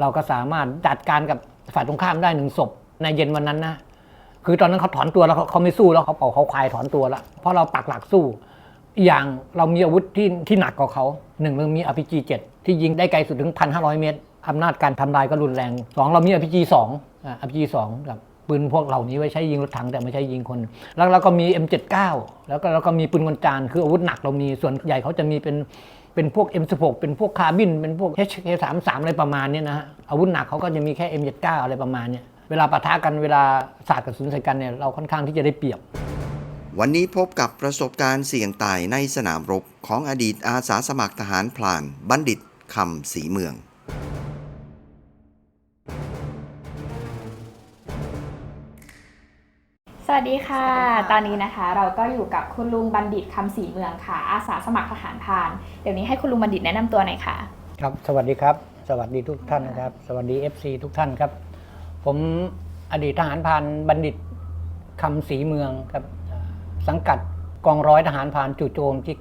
เราก็สามารถจัดการกับฝ่ายตรงข้ามได้หนึ่งศพในเย็นวันนั้นนะ คือตอนนั้นเขาถอนตัวแล้วเขาเขาไม่สู้แล้วเขาเป่าเขาควายถอนตัวแล้วเพราะเราปักหลักสู้ อย่างเรามีอาวุธที่ที่หนักกว่าเขาหนึ่งเรามีอ RPG 7 ที่ยิงได้ไกลสุดถึง 1,500 เมตรอำนาจการทำลายก็รุนแรงสองเรามี RPG 2อ่า RPG 2กับปืนพวกเหล่านี้ไว้ใช้ยิงรถถังแต่ไม่ใช้ยิงคน แล้วเราก็มี M79 แล้วก็เราก็มีปืนกลจานคืออาวุธหนักเรามีส่วนใหญ่เขาจะมีเป็น เป็นพวก M16 เป็นพวกคาร์บิน เป็นพวก HK33 อะไรประมาณนี้นะฮะ อาวุธหนักเขาก็จะมีแค่ M79 อะไรประมาณเนี้ยเวลาปะทะกันเวลาสาดกระสุนใส่กันเนี่ยเราค่อนข้างที่จะได้เปรียบ วันนี้พบกับประสบการณ์เสี่ยงตายในสนามรบของอดีตอาสาสมัครทหารพลาน บัณฑิตคำศรีเมือง สวัสดีค่ะ ตอนนี้นะคะเราก็อยู่กับคุณลุงบัณฑิตคำศรีเมืองค่ะ อาสาสมัครทหารพราน เดี๋ยวนี้ให้คุณลุงบัณฑิตแนะนำตัวหน่อยค่ะ ครับ สวัสดีครับ สวัสดีทุกท่านนะครับ สวัสดี FC ทุกท่านครับ ผมอดีตทหารพรานบัณฑิตคำศรีเมืองครับอ่าสังกัดกองร้อยทหารพรานจู่โจมที่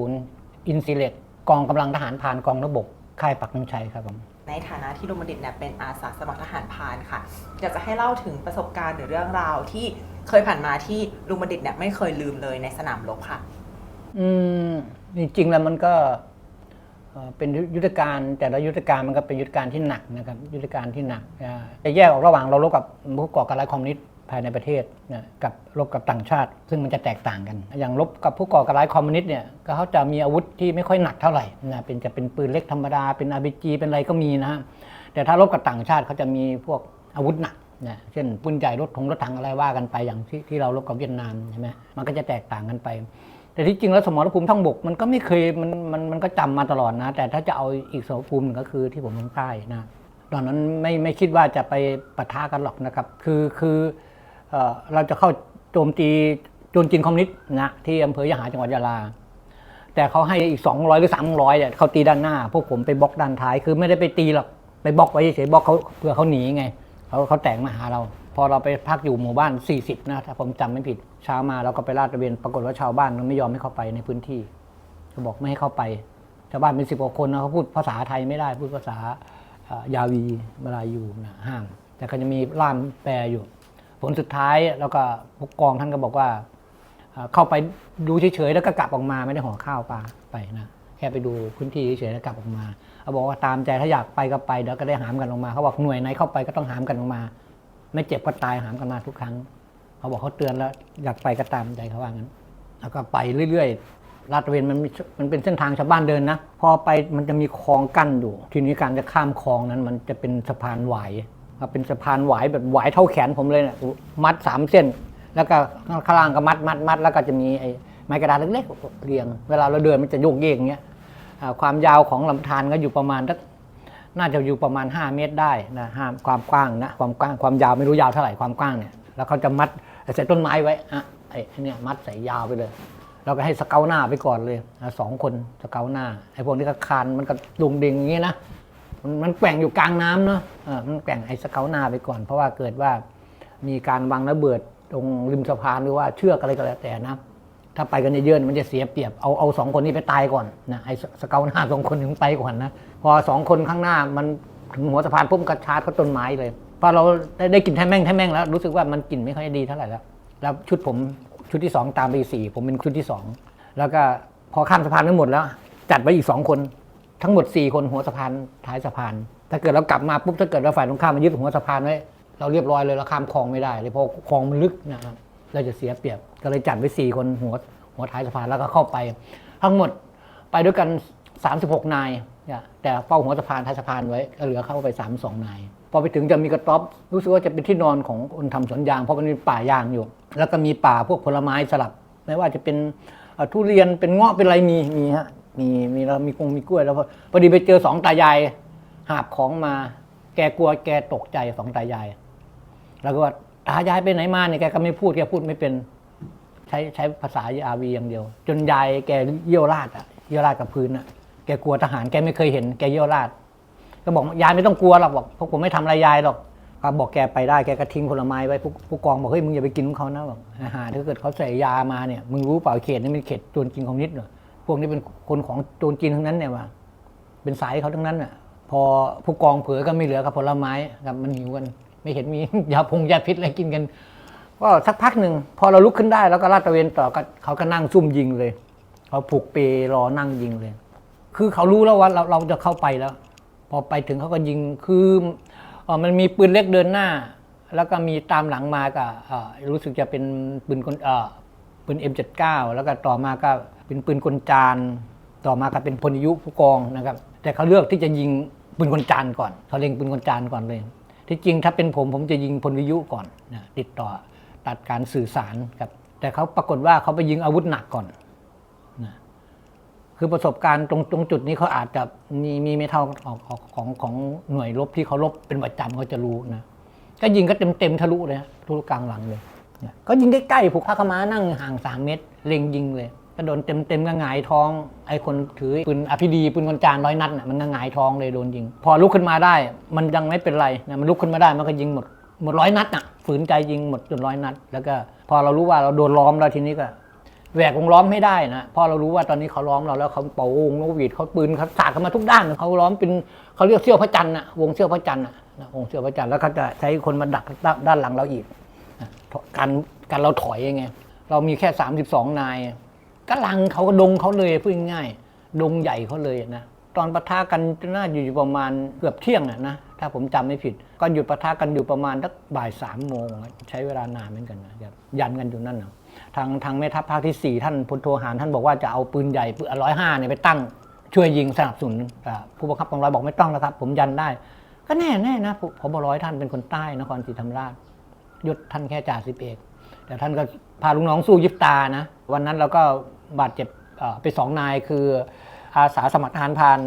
920 อินซิเลตกองกำลังทหารพรานกองระบบค่ายปักน้ำชัยครับผม ในฐานะที่ลุงบัณฑิตเนี่ยเป็นอาสาสมัครทหารพรานค่ะ อยากจะให้เล่าถึงประสบการณ์หรือเรื่องราวที่ เคยผ่านมาที่ลุงบัณฑิตเนี่ยไม่เคยลืมเลยในสนามรบค่ะ อืมจริงๆแล้วมันก็เอ่อเป็นยุทธการแต่ละยุทธการมันก็เป็นยุทธการที่หนักนะครับ ยุทธการที่หนักอ่าจะแยกออกระหว่างเรารบกับผู้ก่อการร้ายคอมมิวนิสต์ภายในประเทศนะกับรบกับต่างชาติ ซึ่งมันจะแตกต่างกัน อย่างรบกับผู้ก่อการร้ายคอมมิวนิสต์เนี่ยก็เขาจะมีอาวุธที่ไม่ค่อยหนักเท่าไหร่นะเป็นจะเป็นปืนเล็กธรรมดาเป็น RPG เป็นอะไรก็มีนะฮะแต่ถ้ารบกับต่างชาติเขาจะมีพวกอาวุธหนัก นะเช่นปืนใหญ่รถถงรถถังอะไรว่ากันไปอย่างที่ที่เรารบกับเวียดนามใช่ไหมมันก็จะแตกต่างกันไป แต่ที่จริงแล้วสมรภูมิทั้งบกมันก็ไม่เคยมันมันมันก็จำมาตลอดนะ แต่ถ้าจะเอาอีกสมรภูมิหนึ่งก็คือที่ผมลงใต้นะตอนนั้นไม่ไม่คิดว่าจะไปปะทะกันหรอกนะครับ คือคือเอเราจะเข้าโจมตีโจรจีนคอมมิวนิสต์นะที่อำเภอยะหาจังหวัดยะลา แต่เขาให้อีก 200 หรือ 300เนี่ยเขาตีด้านหน้า พวกผมไปบล็อกด้านท้าย คือไม่ได้ไปตีหรอกไปบล็อกไว้เฉยบล็อกเขาเพื่อเขาหนีไง เขาเขาแต่งมาหาเรา พอเราไปพักอยู่หมู่บ้าน 40 นะถ้าผมจำไม่ผิดเช้ามาเราก็ไปลาดตระเวนปรากฏว่าชาวบ้านมันไม่ยอมให้เข้าไปในพื้นที่เขาบอกไม่ให้เข้าไปชาวบ้านเป็นสิบกว่าคนนะเขาพูดภาษาไทยไม่ได้พูดภาษายาวีมาลายูนะห้าม แต่ก็จะมีล่ามแปลอยู่ ผลสุดท้ายแล้วก็ผู้กองท่านก็บอกว่าเข้าไปดูเฉยๆแล้วก็กลับออกมาไม่ได้ห่อข้าวปลาไปนะ ค่ไปดูพื้นที่เฉยๆแล้วกลับออกมาเขาบอกว่าตามใจถ้าอยากไปก็ไปเดี๋ยวก็ได้หามกันออกมาเขาบอกหน่วยไหนเข้าไปก็ต้องหามกันออกมา ไม่เจ็บก็ตายหามกันมาทุกครั้งเขาบอกเขาเตือนแล้วอยากไปก็ตามใจเขาว่างั้นแล้วก็ไปเรื่อยๆลาดตระเวนมันมันเป็นเส้นทางชาวบ้านเดินนะพอไปมันจะมีคลองกั้นอยู่ ทีนี้การจะข้ามคลองนั้น มันจะเป็นสะพานหวายเป็นสะพานหวายแบบหวายเท่าแขนผมเลยเนี่ยมัดสามเส้น แล้วก็ข้างล่างก็มัดมัดมัดแล้วก็จะมีไอ้ไม้กระดาษเล็กๆเรียง เวลาเราเดินมันจะโยกเยกอย่างเงี้ย ความยาวของลำธารก็อยู่ประมาณน่าจะอยู่ประมาณ 5 เมตรได้นะห้าความกว้างนะความกว้างความยาวไม่รู้ยาวเท่าไหร่ความกว้างเนี่ยแล้วเขาจะมัดใส่ต้นไม้ไว้อะไอ้เนี่ยมัดใส่ยาวไปเลยเราก็ให้สเกาหน้าไปก่อนเลยสองคนสเกาหน้าไอ้พวกนี้ก็คานมันก็ดุงดิงอย่างงี้นะมันมันแกว่งอยู่กลางน้ำเนาะมันแกว่งไอ้สเกาหน้าไปก่อน เพราะว่าเกิดว่ามีการวางระเบิดตรงริมสะพานหรือว่าเชือกอะไรก็แล้วแต่นะ ถ้าไปกันเยอะๆมันจะเสียเปรียบเอาเอาสองคนนี้ไปตายก่อนนะไอ้สเกาหน้าสองคนถึงไปก่อนนะพอสองคนข้างหน้ามันถึงหัวสะพานปุ๊บกระชากเขาต้นไม้เลยพอเราได้ได้กลิ่นแท่แม่งแท่แม่งแล้วรู้สึกว่ามันกลิ่นไม่ค่อยดีเท่าไหร่แล้วแล้วชุดผมชุดที่สองตามไปอีสี่ผมเป็นชุดที่สองแล้วก็พอข้ามสะพานไม่หมดแล้ว จัดไว้อีกสองคน ทั้งหมดสี่คนหัวสะพานท้ายสะพาน ถ้าเกิดเรากลับมาปุ๊บถ้าเกิดว่าฝ่ายตรงข้ามมายึดหัวสะพานไว้เราเรียบร้อยเลยเราข้ามคลองไม่ได้เลยเพราะคลองมันลึกนะครับ เราจะเสียเปรียบ ก็เลยจัดไว้สี่คนหัวหัวท้ายสะพานแล้วก็เข้าไป ทั้งหมดไปด้วยกัน 36 นายเนี่ยแต่เฝ้าหัวสะพานท้ายสะพานไว้ก็เหลือเข้าไป 32 นาย พอไปถึงจะมีกระต๊อบรู้สึกว่าจะเป็นที่นอนของคนทำสวนยาง เพราะมันมีป่ายางอยู่ แล้วก็มีป่าพวกผลไม้สลับ ไม่ว่าจะเป็นทุเรียนเป็นเงาะเป็นอะไรมีมีฮะมีมีแล้วมีกงมีกล้วยแล้วพอพอดีไปเจอสองตายายหาบของมา แกกลัวแกตกใจสองตายาย แล้วก็ว่า ตายายไปไหนมาเนี่ยแกก็ไม่พูดแกพูดไม่เป็น ใช้ใช้ภาษาอาวีอย่างเดียว จนยายแกเยี่ยวราดอะเยี่ยวราดกับพื้นอะแกกลัวทหารแกไม่เคยเห็นแกเยี่ยวราดก็บอกยายไม่ต้องกลัวหรอกบอกพวกผมไม่ทำอะไรยายหรอกก็บอกแกไปได้แกก็ทิ้งผลไม้ไว้ผู้ผู้กองบอกเฮ้ยมึงอย่าไปกินของเขานะบอกอาหารถ้าเกิดเขาใส่ยามาเนี่ยมึงรู้เปล่าเขตนี้เป็นเขตโจรกินของนิดเหรอพวกนี้เป็นคนของโจรกินทั้งนั้นเนี่ยว่าเป็นสายเขาทั้งนั้นอะพอผู้กองเผลอก็ไม่เหลือกับผลไม้ครับมันหิวกัน ไม่เห็นมี ยาพงยาพิษอะไรกินกัน ก็สักพักหนึ่งพอเราลุกขึ้นได้แล้วก็ลาดตระเวนต่อก็เขาก็นั่งซุ่มยิงเลยเขาผูกเปรรอนั่งยิงเลย คือเขารู้แล้วว่าเราเราจะเข้าไปแล้ว พอไปถึงเขาก็ยิงคืออมันมีปืนเล็กเดินหน้า แล้วก็มีตามหลังมากับเอ่อรู้สึกจะเป็นปืนกลเอ่อปืน M79 แล้วก็ต่อมาก็เป็นปืนกลจานต่อมาก็เป็นพลยุผู้กองนะครับ แต่เขาเลือกที่จะยิงปืนกลจานก่อนเขาเล็งปืนกลจานก่อนเลย ที่จริงถ้าเป็นผมผมจะยิงพลวิยุก่อนนะติดต่อตัดการสื่อสารครับ แต่เขาปรากฏว่าเขาไปยิงอาวุธหนักก่อนนะคือประสบการณ์ตรงตรงจุดนี้เขาอาจจะมีมีไม่เท่าของของของหน่วยรบที่เขารบเป็นประจำเขาจะรู้นะก็ยิงก็เต็มเต็มทะลุเลยทะลุกลางหลังเลยก็ยิงใกล้ๆผูกผ้าขาม้านั่งห่างสามเมตร เล็งยิงเลย ก็โดนเต็มเต็มๆก็หงายท้อง ไอ้คนถือปืนอภิดีปืนกลจานร้อยนัดน่ะมันก็หงายท้องเลยโดนยิง พอลุกขึ้นมาได้ มันยังไม่เป็นไรนะมันลุกขึ้นมาได้มันก็ยิงหมดหมดร้อยนัดน่ะฝืนใจยิงหมดจนร้อยนัด แล้วก็พอเรารู้ว่าเราโดนล้อมแล้วทีนี้ก็แหวกวงล้อมไม่ได้นะพราะเรารู้ว่าตอนนี้เขาล้อมเราแล้วเขาเป่าวงนกหวีดเขาปืนเขาสาดเข้ามาทุกด้านเขาล้อมเป็นเขาเรียกเสี้ยวพระจันทร์นะวงเสี้ยวพระจันทร์นะนะวงเสี้ยวพระจันทร์แล้วเขาจะใช้คนมาดักด้านหลังเราอีกการการเราถอยยังไงเรามีแค่ 32 นาย ก็ลังเขาก็ดงเขาเลยพูดง่ายๆดงใหญ่เขาเลยนะตอนปะทะกันน่าอยู่ประมาณเกือบเที่ยงอะนะถ้าผมจำไม่ผิด ก็หยุดปะทะกันอยู่ประมาณสักบ่ายสามโมงใช้เวลานานเหมือนกันนะครับยันกันอยู่นั่นนะทางทางแม่ทัพภาคที่ 4 ท่านพลโทหารท่านบอกว่าจะเอาปืนใหญ่ปืนร้อยห้าเนี่ยไปตั้งช่วยยิงสนับสนุนผู้บังคับกองร้อยบอกไม่ต้องแล้วครับ ผมยันได้ ก็แน่แน่นะพพบร้อยท่านเป็นคนใต้นครศรีธรรมราชยศท่านแค่จ่าสิบเอกแต่ท่านก็พาลูกน้องสู้ยิบตานะ วันนั้นเราก็ บาดเจ็บไปสองนายคืออาสาสมัครทหารพาน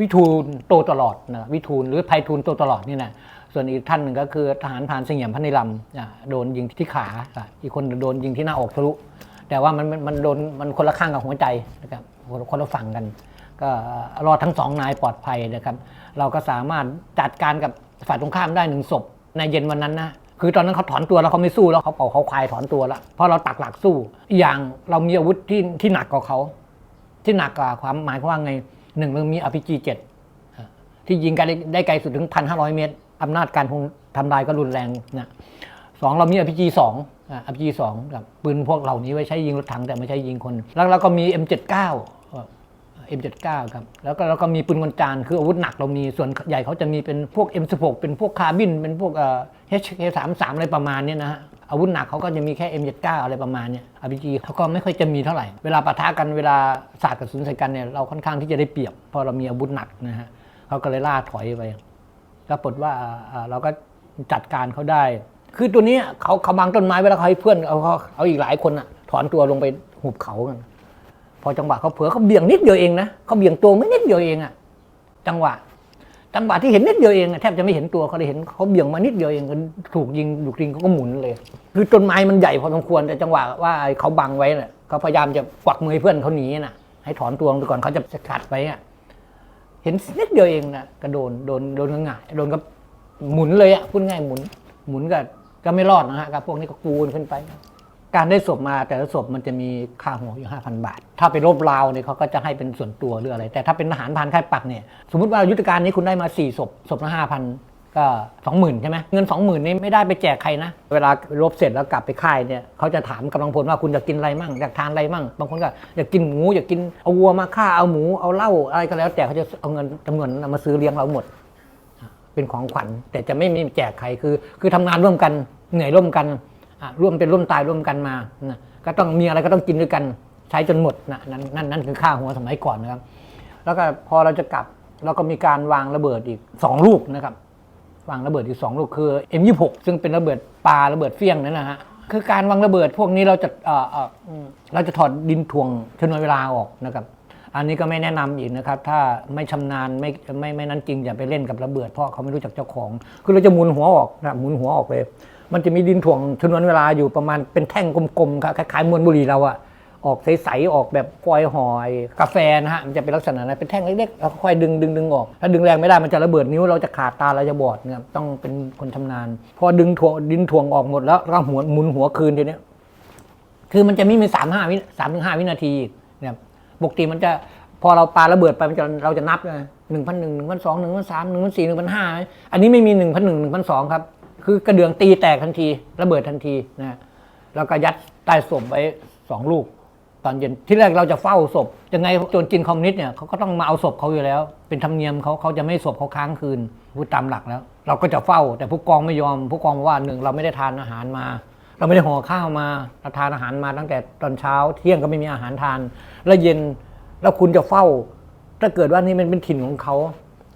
วิทูลโตตลอดนะวิทูลหรือไพฑูรย์โตตลอดนี่นะส่วนอีกท่านหนึ่งก็คือทหารพานเสงี่ยมพระนิรัมย์อ่าโดนยิงที่ขา อีกคนโดนยิงที่หน้าอกทะลุ แต่ว่ามันมันโดนมันคนละข้างกับหัวใจนะครับคนคนละฝั่งกัน ก็รอดทั้งสองนายปลอดภัยนะครับ เราก็สามารถจัดการกับฝ่ายตรงข้ามได้หนึ่งศพในเย็นวันนั้นนะ คือตอนนั้นเขาถอนตัวแล้วเขาไม่สู้แล้วเขาเป่าเขาควายถอนตัวแล้วเพราะเราตักหลักสู้อย่างเรามีอาวุธที่ที่หนักกว่าเขาที่หนักกว่าความหมายความว่าไงหนึ่งเรามี RPG 7ที่ยิงไกลได้ไกลสุดถึง1,500เมตรอำนาจการทำลายก็รุนแรงนะสองเรามี RPG 2อ่า RPG 2กับปืนพวกเหล่านี้ไว้ใช้ยิงรถถังแต่ไม่ใช่ยิงคน แล้วเราก็มี M79 เอ่อ M79 ครับแล้วก็แล้วก็มีปืนกลจานคืออาวุธหนักเรามีส่วนใหญ่เขาจะมีเป็นพวก M16 เป็นพวกคาร์บิน เป็นพวกเอ่อ HK33 อะไรประมาณเนี้ยนะฮะอาวุธหนักเขาก็จะมีแค่ M79 อะไรประมาณเนี้ย RPG เขาก็ไม่ค่อยจะมีเท่าไหร่ เวลาปะทะกันเวลาสาดกระสุนใส่กันเนี่ยเราค่อนข้างที่จะได้เปรียบเพราะเรามีอาวุธหนักนะฮะเขาก็เลยล่าถอยไปปรากฏว่าเราก็จัดการเขาได้ คือตัวนี้เขาเขาบังต้นไม้เวลาเขาให้เพื่อนเอาเขาเอาอีกหลายคนอะถอนตัวลงไปหุบเขากัน อจังหวะเขาเผลอเขาเบี่ยงนิดเดียวเองนะเขาเบี่ยงตัวไม่นิดเดียวเองอะจังหวะ จังหวะที่เห็นนิดเดียวเองอะแทบจะไม่เห็นตัวเขาเลยเห็นเขาเบี่ยงมานิดเดียวเองก็ถูกยิงถูกยิงเขาก็หมุนเลย คือต้นไม้มันใหญ่พอสมควรแต่จังหวะว่าเขาบังไว้น่ะเขาพยายามจะกวักมือเพื่อนเขาหนีน่ะ ให้ถอนตัวไปก่อนเขาจะสกัดไว้อะเห็นนิดเดียวเองนะกระโดนโดนโดนกระหง่ายโดนก็หมุนเลยอะพูดง่ายหมุน หมุนก็ก็ไม่รอดนะฮะกับพวกนี้ก็กูนขึ้นไป การได้ศพมาแต่ละศพมันจะมีค่าหัวอยู่ 5,000 บาท ถ้าไปรบราวเนี่ยเขาก็จะให้เป็นส่วนตัวหรืออะไร แต่ถ้าเป็นทหารพรานค่ายปักเนี่ยสมมติว่ายุทธการนี้คุณได้มา4ศพศพละ5,000 ก็ 20,000 ใช่ไหมเงิน 20,000 นี้ไม่ได้ไปแจกใครนะ เวลารบเสร็จแล้วกลับไปค่ายเนี่ยเขาจะถามกำลังพลว่าคุณจะกินอะไรมั่งอยากทานอะไรมั่งบางคนก็อยากกินหมูอยากกินเอาวัวมาฆ่าเอาหมูเอาเหล้าอะไรก็แล้ว แต่เขาจะเอาเงินจำนวนนั้นมาซื้อเลี้ยงเราหมด เป็นของขวัญแต่จะไม่มีแจกใครคือ คือทำงานร่วมกันเหนื่อยร่วมกัน ร่วมเป็นร่วมตายร่วมกันมานะก็ต้องมีอะไรก็ต้องกินด้วยกันใช้จนหมดนะนั่นนั่นนั่นคือค่าหัวสมัยก่อนนะครับ แล้วก็พอเราจะกลับเราก็มีการวางระเบิดอีก 2 ลูกนะครับ วางระเบิดอีก 2 ลูกคือ M26 ซึ่งเป็นระเบิดปลาระเบิดเฟี้ยงนั่นนะฮะคือการวางระเบิดพวกนี้เราจะเอ่อเออเราจะถอดดินถ่วงชนวนเวลาออกนะครับ อันนี้ก็ไม่แนะนำอีกนะครับ ถ้าไม่ชำนาญไม่ไม่ไม่นั้นจริงอย่าไปเล่นกับระเบิดเพราะเขาไม่รู้จักเจ้าของ คือเราจะหมุนหัวออกนะหมุนหัวออกเลย มันจะมีดินถ่วงชนวนเวลาอยู่ประมาณเป็นแท่งกลมๆครับคล้ายๆมวลบุหรี่เราอะออกใสๆออกแบบฟอยหอยกาแฟนะฮะมันจะเป็นลักษณะนั้นเป็นแท่งเล็กๆแล้วค่อยดึงดึงดึงออก ถ้าดึงแรงไม่ได้มันจะระเบิดนิ้วเราจะขาดตาเราจะบอดเนะครับต้องเป็นคนชำนาญ พอดึงถ่วงดินถ่วงออกหมดแล้วก็หัวหมุนหัวคืนทีเนี้ยคือมันจะไม่มีสามห้าวิสามถึงห้าวินาทีเนี่ยปกติมันจะพอเราปาระเบิดไปมันจะเราจะนับนะหนึ่งพันหนึ่งหนึ่งพันสองหนึ่งพันสามหนึ่งพันสี่หนึ่งพันห้าอันนี้ไม่มีหนึ่งพันหนึ่งหนึ่งพันสองครับ คือกระเดื่องตีแตกทันที ระเบิดทันทีนะแล้วก็ยัดใต้ศพไว้สองลูก ตอนเย็นที่แรกเราจะเฝ้าศพยังไงโจรจีนคอมมิวนิสต์เนี่ยเขาก็ต้องมาเอาศพเขาอยู่แล้ว เป็นธรรมเนียมเขาเขาจะไม่ให้ศพเขาค้างคืนพูดตามหลักแล้ว เราก็จะเฝ้า แต่ผู้กองไม่ยอม ผู้กองบอกว่าหนึ่งเราไม่ได้ทานอาหารมา เราไม่ได้ห่อข้าวมาเราทานอาหารมาตั้งแต่ตอนเช้า เที่ยงก็ไม่มีอาหารทาน แล้วเย็นแล้วคุณจะเฝ้า ถ้าเกิดว่านี่มันเป็นถิ่นของเขา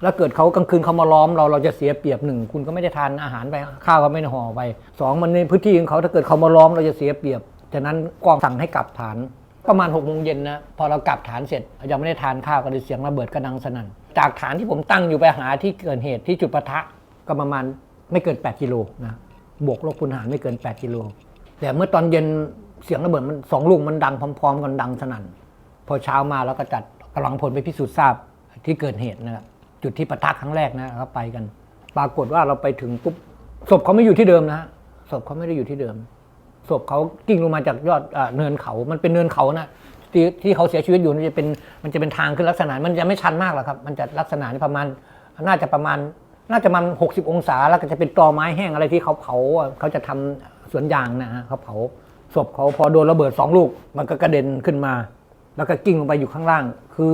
แล้วเกิดเขากลางคืนเขามาล้อมเราเราจะเสียเปรียบหนึ่งคุณก็ไม่ได้ทานอาหารไปข้าวก็ไม่ได้ห่อไปสองมันในพื้นที่ของเขาถ้าเกิดเขามาล้อมเราจะเสียเปรียบฉะนั้นกองสั่งให้กลับฐานประมาณหกโมงเย็นนะพอเรากลับฐานเสร็จยังไม่ได้ทานข้าวก็เลยเสียงระเบิดก็ดังสนั่นจากฐานที่ผมตั้งอยู่ไปหาที่เกิดเหตุที่จุดปะทะก็ประมาณไม่เกิน 8 กิโลนะบวกลบคูณหารไม่เกิน 8 กิโลแต่เมื่อตอนเย็นเสียงระเบิดมันสองลูกมันดังพร้อม ๆ กันดังสนั่นพอเช้ามาเราก็จัดกำลังพลไปพิสูจน์ทราบที่เกิดเหตุนะครับ จุดที่ปะทะครั้งแรกนะเราก็ไปกัน ปรากฏว่าเราไปถึงปุ๊บศพเขาไม่อยู่ที่เดิมนะศพเขาไม่ได้อยู่ที่เดิมศพเขากิ้งลงมาจากยอดอเนินเขา มันเป็นเนินเขานะที่ที่เขาเสียชีวิตอยู่มันจะเป็นมันจะเป็นทางขึ้นลักษณะ มันจะไม่ชันมากหรอกครับ มันจะลักษณะนี่ประมาณน่าจะประมาณ น่าจะมันหกสิบองศา แล้วก็จะเป็นตอไม้แห้งอะไรที่เขาเผาเขาจะทำสวนยางนะฮะเขาเผาศพเขาพอโดนระเบิดสองลูก มันก็กระเด็นขึ้นมา แล้วก็กิ้งลงไปอยู่ข้างล่าง คือ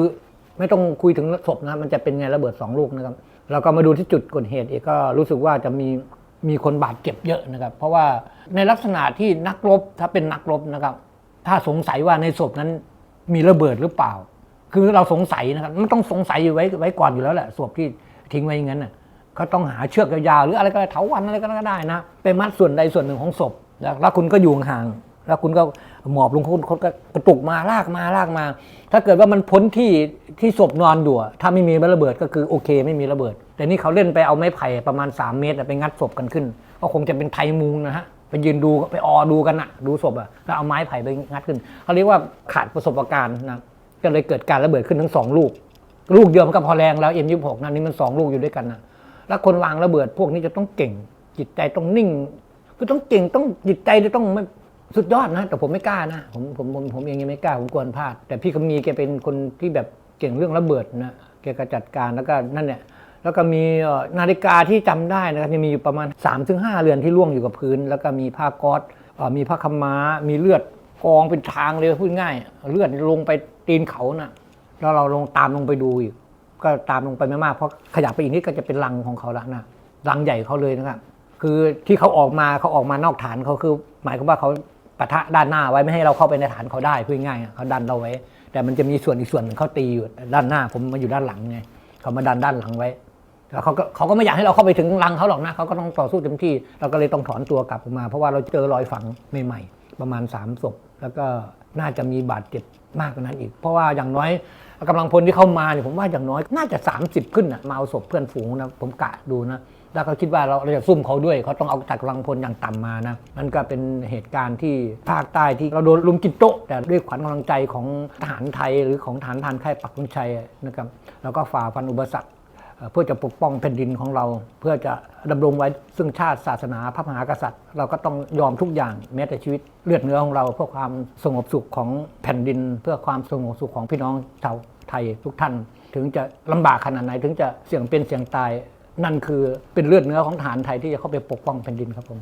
ไม่ต้องคุยถึงศพนะมันจะเป็นไงระเบิดสองลูกนะครับเราก็มาดูที่จุดเกิดเหตุอีกก็รู้สึกว่าจะมีมีคนบาดเจ็บเยอะนะครับ เพราะว่าในลักษณะที่นักรบถ้าเป็นนักรบนะครับ ถ้าสงสัยว่าในศพนั้นมีระเบิดหรือเปล่า คือเราสงสัยนะครับมันต้องสงสัยอยู่ไว้ไว้ก่อนอยู่แล้วแหละศพที่ทิ้งไว้อย่างนั้นน่ะเขาต้องหาเชือกยาวๆหรืออะไรก็ได้เถาวันอะไรก็ได้นะไปมัดส่วนใดส่วนหนึ่งของศพแล้วคุณก็อยู่ห่างแล้วคุณก็ หมอบลงคุณคุณก็กระตุกมาลากมาลากมา ถ้าเกิดว่ามันพ้นที่ที่ศพนอนอยู่ถ้าไม่มีระเบิดก็คือโอเคไม่มีระเบิด แต่นี่เขาเล่นไปเอาไม้ไผ่ประมาณ 3 เมตรไปงัดศพกันขึ้น ก็คงจะเป็นไทยมุงนะฮะไปยืนดูไปออดูกันอะดูศพอะแล้วเอาไม้ไผ่ไปงัดขึ้นเขาเรียกว่าขาดประสบการณ์นะก็เลยเกิดการระเบิดขึ้นทั้งสองลูก ลูกเดียวมันก็พอแรงแล้ว M26 นั่นนี่มันสองลูกอยู่ด้วยกันนะแล้วคนวางระเบิดพวกนี้จะต้องเก่ง จิตใจต้องนิ่ง คือต้องเก่งต้องจิตใจจะต้องไม่ สุดยอดนะ แต่ผมไม่กล้านะ ผมผมผมผมเองยังไม่กล้า ผมกลัวพลาด แต่พี่คำมีแกเป็นคนที่แบบเก่งเรื่องระเบิดนะแกก็จัดการแล้วก็นั่นเนี่ยแล้วก็มีนาฬิกาที่จำได้นะครับมีอยู่ประมาณ 3-5ถึงเรือนที่ร่วงอยู่กับพื้น แล้วก็มีผ้าก๊อซมีผ้าขม้า มีเลือดกองเป็นทางเลยพูดง่าย เลือดลงไปตีนเขาน่ะแล้วเราลงตามลงไปดูอีก ก็ตามลงไปไม่มากเพราะขยับไปอีกนิดก็จะเป็นรังของเขาละนะรังใหญ่เขาเลยนะครับคือที่เขาออกมาเขาออกมานอกฐานเขาคือ หมายความว่าเขา ปะทะด้านหน้าไว้ไม่ให้เราเข้าไปในฐานเขาได้พูดง่ายเขาดันเราไว้ แต่มันจะมีส่วนอีกส่วนหนึ่งเขาตีอยู่ด้านหน้า ผมมาอยู่ด้านหลังไงเขามาดันด้านหลังไว้แล้วเขาก็เขาก็ไม่อยากให้เราเข้าไปถึงรังเขาหรอกนะเขาก็ต้องต่อสู้เต็มที่ เราก็เลยต้องถอนตัวกลับออกมา เพราะว่าเราเจอรอยฝังใหม่ๆประมาณ3ศพแล้วก็น่าจะมีบาดเจ็บมากกว่านั้นอีก เพราะว่าอย่างน้อยกำลังพลที่เข้ามาเนี่ยผมว่าอย่างน้อยน่าจะ 30 ขึ้นนะมาเอาศพเพื่อนฝูงนะผมกะดูนะ แล้วเขาคิดว่าเราเราจะซุ่มเขาด้วยเขาต้องเอาจากกำลังพลอย่างต่ำมานะนั่นก็เป็นเหตุการณ์ที่ภาคใต้ที่เราโดนลุมกินโต๊ะแต่ด้วยขวัญกำลังใจของทหารไทยหรือของฐานทหานค่ายปักธงชัยนะครับเราก็ฝ่าฟันอุปสรรคเอ่อเพื่อจะปกป้องแผ่นดินของเรา เพื่อจะดำรงไว้ซึ่งชาติศาสนาพระมหากษัตริย์ เราก็ต้องยอมทุกอย่างแม้แต่ชีวิตเลือดเนื้อของเรา เพื่อความสงบสุขของแผ่นดิน เพื่อความสงบสุขของพี่น้องชาวไทยทุกท่าน ถึงจะลำบากขนาดไหนถึงจะเสี่ยงเป็นเสี่ยงตาย นั่นคือเป็นเลือดเนื้อของฐานไทยที่จะเข้าไปปกป้องแผ่นดินครับผม